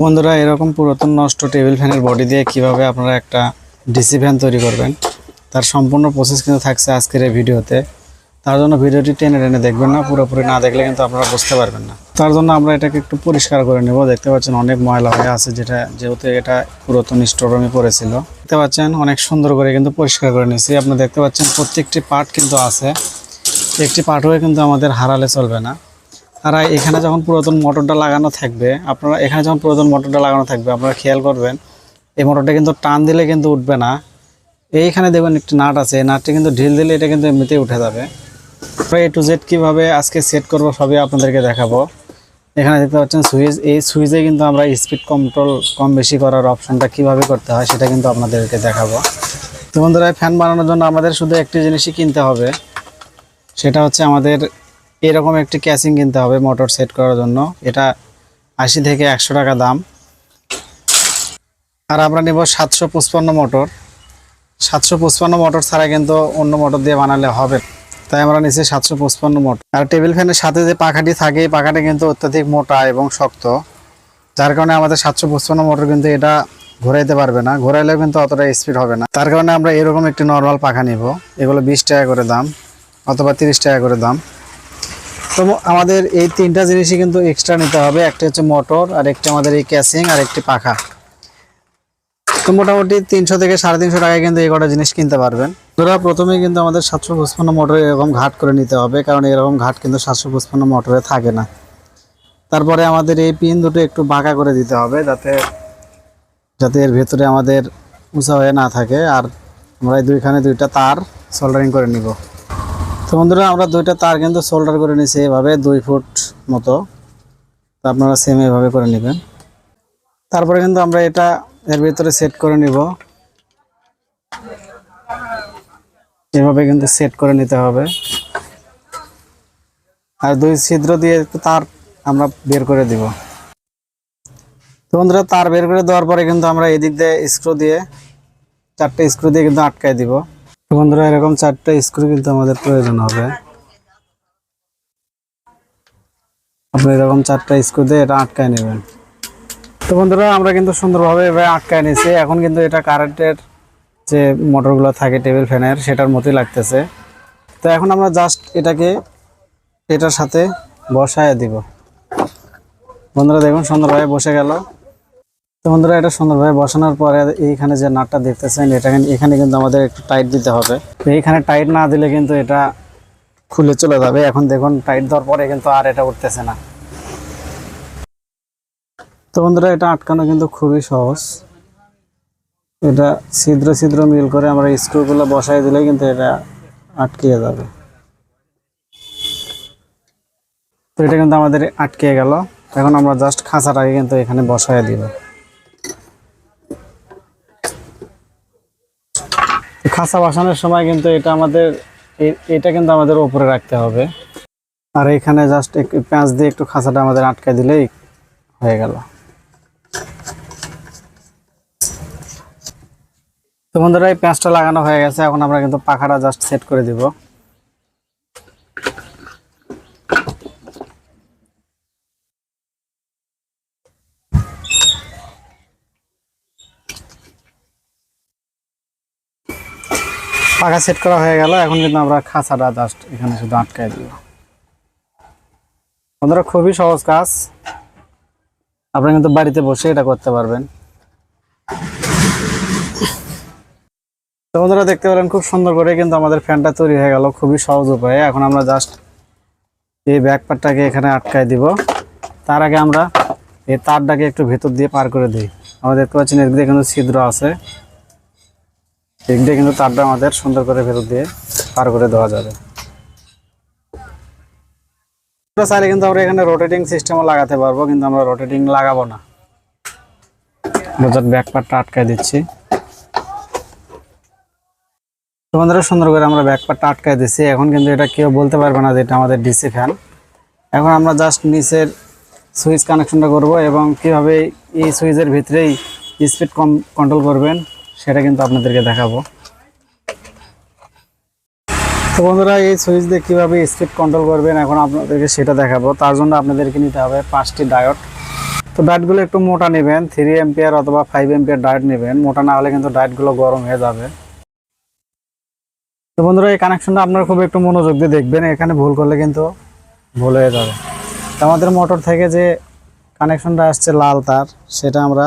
বন্ধুরা, এরকম পুরাতন নষ্ট টেবিল ফ্যানের বডি দিয়ে কীভাবে আপনারা একটা ডিসি ফ্যান তৈরি করবেন, তার সম্পূর্ণ প্রসেস কিন্তু থাকছে আজকের এই ভিডিওতে। তার জন্য ভিডিওটি টেনে টেনে দেখবেন না, পুরোপুরি না দেখলে কিন্তু আপনারা বুঝতে পারবেন না। তার জন্য আমরা এটাকে একটু পরিষ্কার করে নেব। দেখতে পাচ্ছেন অনেক ময়লা হয়ে আছে, যেটা যেহেতু এটা পুরাতন স্টোররুমে পড়েছিল। দেখতে পাচ্ছেন অনেক সুন্দর করে কিন্তু পরিষ্কার করে নিয়েছি। আপনারা দেখতে পাচ্ছেন প্রত্যেকটি পার্ট কিন্তু আছে। একটি হয়ে কিন্তু আমাদের হারালে চলবে না। তারা এখানে যখন পুরাতন মোটরটা লাগানো থাকবে, আপনারা এখানে যখন পুরাতন মোটরটা লাগানো থাকবে, আপনারা খেয়াল করবেন, এই মোটরটা কিন্তু টান দিলে কিন্তু উঠবে না। এইখানে দেখবেন একটি নাট আছে, এই নাটটি কিন্তু ঢিল দিলে এটা কিন্তু এমনিতেই উঠে যাবে। এ টু জেড কীভাবে আজকে সেট করব সবই আপনাদেরকে দেখাবো। এখানে দেখতে পাচ্ছেন সুইচ, এই সুইচে কিন্তু আমরা স্পিড কন্ট্রোল কম বেশি করার অপশনটা কীভাবে করতে হয় সেটা কিন্তু আপনাদেরকে দেখাবো। তো বন্ধুরা ফ্যান বানানোর জন্য আমাদের শুধু একটি জিনিসই কিনতে হবে, সেটা হচ্ছে আমাদের এরকম একটি ক্যাসিং কিনতে হবে মোটর সেট করার জন্য। এটা আশি থেকে একশো টাকা দাম। আর আমরা নেব সাতশো পঁচপান্ন মোটর। সাতশো পঁচপান্ন মোটর ছাড়া কিন্তু অন্য মোটর দিয়ে বানালে হবে। তাই আমরা নিচ্ছি সাতশো পঁচপান্ন মোটর। আর টেবিল ফ্যানের সাথে যে পাখাটি থাকে, এই পাখাটি কিন্তু অত্যাধিক মোটা এবং শক্ত। যার কারণে আমাদের সাতশো পঁচপান্ন মোটর কিন্তু এটা ঘোরাইতে পারবে না। ঘোরাইলেও কিন্তু অতটা স্পিড হবে না। তার কারণে আমরা এরকম একটি নর্মাল পাখা নিব। এগুলো বিশ টাকা করে দাম অথবা তিরিশ টাকা করে দাম। তো আমাদের এই তিনটা জিনিসই কিন্তু এক্সট্রা নিতে হবে। একটা হচ্ছে মোটর আর একটি আমাদের এই ক্যাসিং আর একটি পাখা। তো মোটামুটি তিনশো থেকে সাড়ে তিনশো টাকায় কিন্তু এই কটা জিনিস কিনতে পারবেন। ধরা প্রথমে কিন্তু আমাদের সাতশো পঁচপান্ন মোটরে এরকম ঘাট করে নিতে হবে, কারণ এরকম ঘাট কিন্তু সাতশো পঁচপান্ন মোটরে থাকে না। তারপরে আমাদের এই পিন দুটো একটু বাঁকা করে দিতে হবে, যাতে যাতে এর ভেতরে আমাদের উঁচা হয়ে না থাকে। আর আমরা দুইখানে দুইটা তার সোল্ডারিং করে নিব। তো বন্ধুরা, আমরা দুইটা তার কিন্তু সোল্ডার করে নিয়েছি, এভাবে দুই ফুট মতো। আপনারা সেম এভাবে করে নেবেন। তারপরে কিন্তু আমরা এটা এর ভিতরে সেট করে নিব। এভাবে কিন্তু সেট করে নিতে হবে। আর দুই ছিদ্র দিয়ে তার আমরা বের করে দিব। তো বন্ধুরা, তার বের করে দেওয়ার পরে কিন্তু আমরা এদিক দিয়ে স্ক্রু দিয়ে, চারটে স্ক্রু দিয়ে কিন্তু আটকায় দিব। বন্ধুরা, এরকম চারটা স্ক্রু কিন্তু আমাদের প্রয়োজন হবে। আপনি এরকম চারটা স্ক্রু দিয়ে এটা আটকায় নেবেন। তো বন্ধুরা, আমরা কিন্তু সুন্দরভাবে এভাবে আটকায় নিয়েছি। এখন কিন্তু এটা কারেন্টের যে মোটরগুলো থাকে, টেবিল ফ্যানের, সেটার মতোই লাগতেছে। তো এখন আমরা জাস্ট এটাকে এটার সাথে বসায় দিব। বন্ধুরা, দেখুন সুন্দরভাবে বসে গেল। তো বন্ধুরা, এটা সুন্দরভাবে বসানোর পরে এইখানে যে নাটটা দেখতেছেন, এটা এখানে কিন্তু আমাদের একটু টাইট দিতে হবে। তো এইখানে টাইট না দিলে কিন্তু এটা খুলে চলে যাবে। এখন দেখুন টাইট দেওয়ার পরে কিন্তু আর এটা উঠতেছে না। তো বন্ধুরা, এটা আটকানো কিন্তু খুবই সহজ। এটা ছিদ্র ছিদ্র মিল করে আমরা স্ক্রুগুলো বসাই দিলে কিন্তু এটা আটকিয়ে যাবে। তো এটা কিন্তু আমাদের আটকে গেল। এখন আমরা জাস্ট খাঁচাটাকে কিন্তু এখানে বসায় দিব। খাঁচা বাসানোর সময় কিন্তু এটা আমাদের এটা কিন্তু আমাদের ওপরে রাখতে হবে। আর এখানে জাস্ট একটু পেঁয়াজ দিয়ে একটু খাঁচাটা আমাদের আটকে দিলেই হয়ে গেল। তো বন্ধুরা, এই পেঁয়াজটা লাগানো হয়ে গেছে, এখন আমরা কিন্তু পাখাটা জাস্ট সেট করে দিব। পাখা সেট করা হয়ে গেল। এখন কিন্তু আমরা খাঁচাটা জাস্ট এখানে শুধু আটকায় দিব বন্ধুরা, খুবই সহজ কাজ। আপনি কিন্তু বাড়িতে বসে এটা করতে পারবেন। তো বন্ধুরা, দেখতে পেলেন খুব সুন্দর করে কিন্তু আমাদের ফ্যানটা তৈরি হয়ে গেল খুবই সহজ উপায়ে। এখন আমরা জাস্ট এই ব্যাক পার্টটাকে এখানে আটকায় দিব। তার আগে আমরা এই তারটাকে একটু ভেতর দিয়ে পার করে দিই। আমরা দেখতে পাচ্ছি, এদিক কিন্তু ছিদ্র আছে। এদিক দিয়ে কিন্তু তারটা আমাদের সুন্দর করে ভেতর দিয়ে পার করে দেওয়া যাবে। চাইলে কিন্তু আমরা এখানে রোটেটিং সিস্টেমও লাগাতে পারব, কিন্তু আমরা রোটেটিং লাগাবো না। বোঝার ব্যাক পার্টটা আটকায় দিচ্ছি। তোমাদের সুন্দর করে আমরা ব্যাক পার্টটা আটকায় দিচ্ছি। এখন কিন্তু এটা কেউ বলতে পারবে না যে এটা আমাদের ডিসি ফ্যান এখন আমরা জাস্ট নিচের সুইচ কানেকশনটা করব এবং কীভাবে এই সুইচের ভিতরেই স্পিড কম কন্ট্রোল করবেন। সেটা কিন্তু আপনাদেরকে দেখাবো। তো বন্ধুরা, এই সুইচ দিয়ে কীভাবে স্পিড কন্ট্রোল করবেন এখন আপনাদেরকে সেটা দেখাবো। তার জন্য আপনাদেরকে নিতে হবে পাঁচটি ডায়োড। তো ডায়েটগুলো একটু মোটা নেবেন থ্রি এম্পিয়ার অথবা ফাইভ এম্পিয়ার ডায়েট নেবেন। মোটা না হলে কিন্তু ডায়েটগুলো গরম হয়ে যাবে। তো বন্ধুরা, এই কানেকশনটা আপনারা খুব একটু মনোযোগ দিয়ে দেখবেন, এখানে ভুল করলে কিন্তু ভুল হয়ে যাবে। তো আমাদের মোটর থেকে যে কানেকশনটা আসছে লাল তার, সেটা আমরা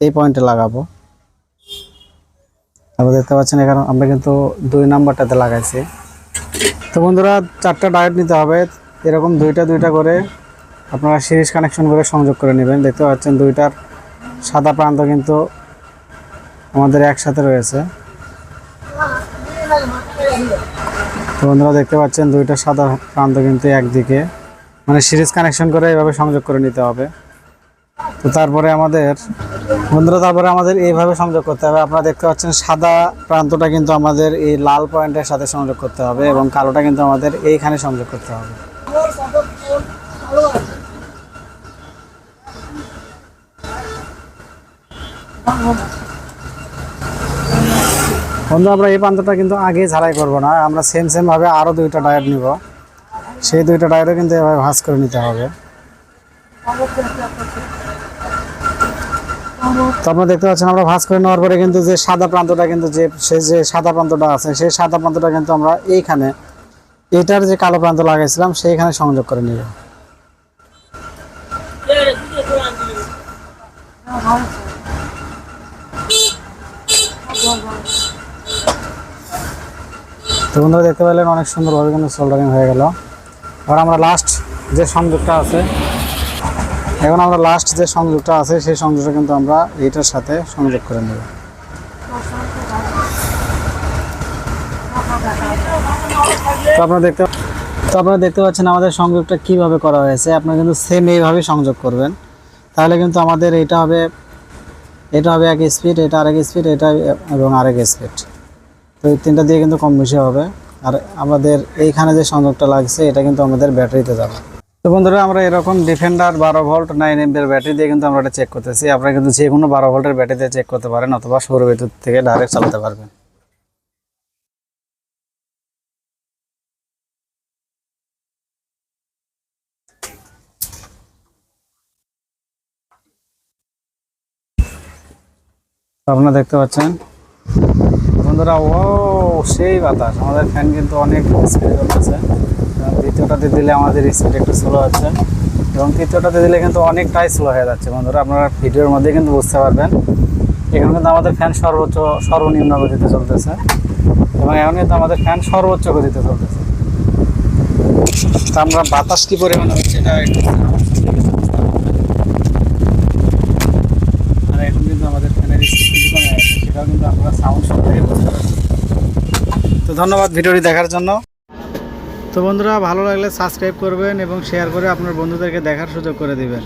এই পয়েন্টে লাগাবো। তারপর দেখতে পাচ্ছেন এখানে আমরা কিন্তু দুই নাম্বারটাতে লাগাইছি। তো বন্ধুরা, চারটা ডায়েট নিতে হবে। এরকম দুইটা দুইটা করে আপনারা সিরিজ কানেকশন করে সংযোগ করে নেবেন। দেখতে পাচ্ছেন দুইটার সাদা প্রান্ত কিন্তু আমাদের একসাথে রয়েছে। তো বন্ধুরা, দেখতে পাচ্ছেন দুইটা সাদা প্রান্ত কিন্তু একদিকে। মানে সিরিজ কানেকশন করে এভাবে সংযোগ করে নিতে হবে। তো তারপরে আমাদের, বন্ধুরা, তারপরে আমাদের এইভাবে সংযোগ করতে হবে। আপনারা দেখতে পাচ্ছেন সাদা প্রান্তটা কিন্তু আমাদের এই লাল পয়েন্টের সাথে সংযোগ করতে হবে এবং কালোটা কিন্তু আমাদের এইখানে সংযোগ করতে হবে। বন্ধু আমরা এই প্রান্তটা কিন্তু আগে ঝালাই করব না। আমরা সেম সেম ভাবে আরও দুইটা টায়ার নিব। সেই দুইটা টায়ারও কিন্তু এভাবে ভাঁজ করে নিতে হবে। তো আপনারা দেখতে পাচ্ছেন, আমরা ভাঁজ করে নেওয়ার পরে কিন্তু যে সাদা প্রান্তটা কিন্তু যে, সে যে সাদা প্রান্তটা আছে, সেই সাদা প্রান্তটা কিন্তু আমরা এইখানে, এটার যে কালো প্রান্ত লাগাইছিলাম, সেইখানে সংযোগ করে নিব। তো বন্ধুরা, দেখতে পেলেন অনেক সুন্দরভাবে কিন্তু সোল্ডারিং হয়ে গেল। আর আমরা লাস্ট যে সংযোগটা আছে এখন আমরা লাস্ট যে সংযোগটা আছে, সেই সংযোগটা কিন্তু আমরা এইটার সাথে সংযোগ করে নেব। তো আপনারা দেখতে তো আপনারা দেখতে পাচ্ছেন আমাদের সংযোগটা কীভাবে করা হয়েছে। আপনারা কিন্তু সেম এইভাবেই সংযোগ করবেন। তাহলে কিন্তু আমাদের এটা হবে এটা হবে এক স্পিড এটা আরেক স্পিড এটা এবং আরেক স্পিড তো এই তিনটা দিয়ে কিন্তু কম বেশি হবে। আর আমাদের এইখানে যে সংযোগটা লাগছে, এটা কিন্তু আমাদের ব্যাটারিতে যাবে। তো বন্ধুরা, আমরা এরকম ডিফেন্ডার বারো ভোল্ট নাইন এমপির ব্যাটারি দিয়ে কিন্তু আমরা এটা চেক করতেছি। আপনারা কিন্তু যে কোনো বারো ভোল্টের ব্যাটারি দিয়ে চেক করতে পারেন অথবা সৌর বিদ্যুৎ থেকে ডাইরেক্ট চালাতে পারবেন। আপনারা দেখতে পাচ্ছেন? বন্ধুরা ও সেই বাতাস। আমাদের ফ্যান কিন্তু অনেক দ্বিতীয়টাতে দিলে আমাদের স্পিড একটু স্লো হচ্ছে এবং তৃতীয়টাতে দিলে কিন্তু অনেকটাই স্লো হয়ে যাচ্ছে বন্ধুরা। আপনারা ভিডিওর মধ্যে কিন্তু বুঝতে পারবেন। এখানে কিন্তু আমাদের ফ্যান সর্বোচ্চ, সর্বনিম্ন গতিতে চলতেছে। এবং এখন কিন্তু আমাদের ফ্যান সর্বোচ্চ গতিতে চলতেছে। আমরা বাতাস কি পরিমাণে হচ্ছে এটা আর এখন কিন্তু আমাদের ফ্যানের সেটাও কিন্তু সাউন্ড শুনতে বুঝতে তো ধন্যবাদ ভিডিওটি দেখার জন্য। তো বন্ধুরা, ভালো লাগলে সাবস্ক্রাইব করবেন এবং শেয়ার করে আপনার বন্ধুদেরকে দেখার সুযোগ করে দিবেন।